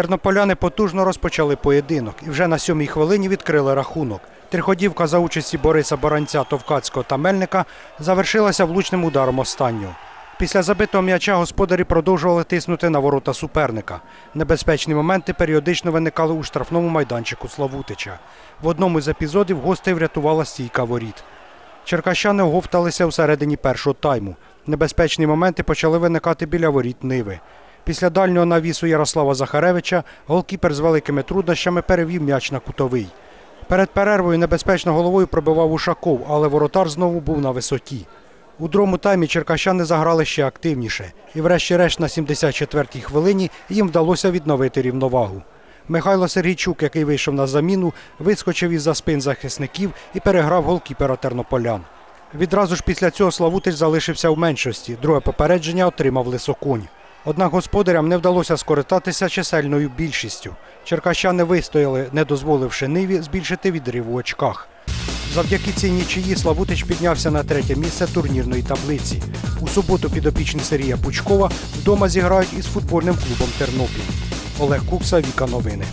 Тернополяни потужно розпочали поєдинок і вже на сьомій хвилині відкрили рахунок. Триходівка за участі Бориса Баранця, Товкацького та Мельника завершилася влучним ударом останнього. Після забитого м'яча господарі продовжували тиснути на ворота суперника. Небезпечні моменти періодично виникали у штрафному майданчику Славутича. В одному з епізодів гостей врятувала стійка воріт. Черкащани оговталися у середині першого тайму. Небезпечні моменти почали виникати біля воріт Ниви. Після дальнього навісу Ярослава Захаревича голкіпер з великими труднощами перевів м'яч на кутовий. Перед перервою небезпечно головою пробивав Ушаков, але воротар знову був на висоті. У другому таймі черкащани заграли ще активніше, і врешті-решт на 74-й хвилині їм вдалося відновити рівновагу. Михайло Сергійчук, який вийшов на заміну, вискочив із-за спин захисників і переграв голкіпера тернополян. Відразу ж після цього Славутич залишився в меншості. Друге попередження отримав Лисоконь. Однак господарям не вдалося скористатися чисельною більшістю. Черкащани вистояли, не дозволивши Ниві збільшити відрив у очках. Завдяки цій нічиї Славутич піднявся на третє місце турнірної таблиці. У суботу підопічні Сергія Пучкова вдома зіграють із футбольним клубом Тернопіль. Олег Кукса, Віка Новини.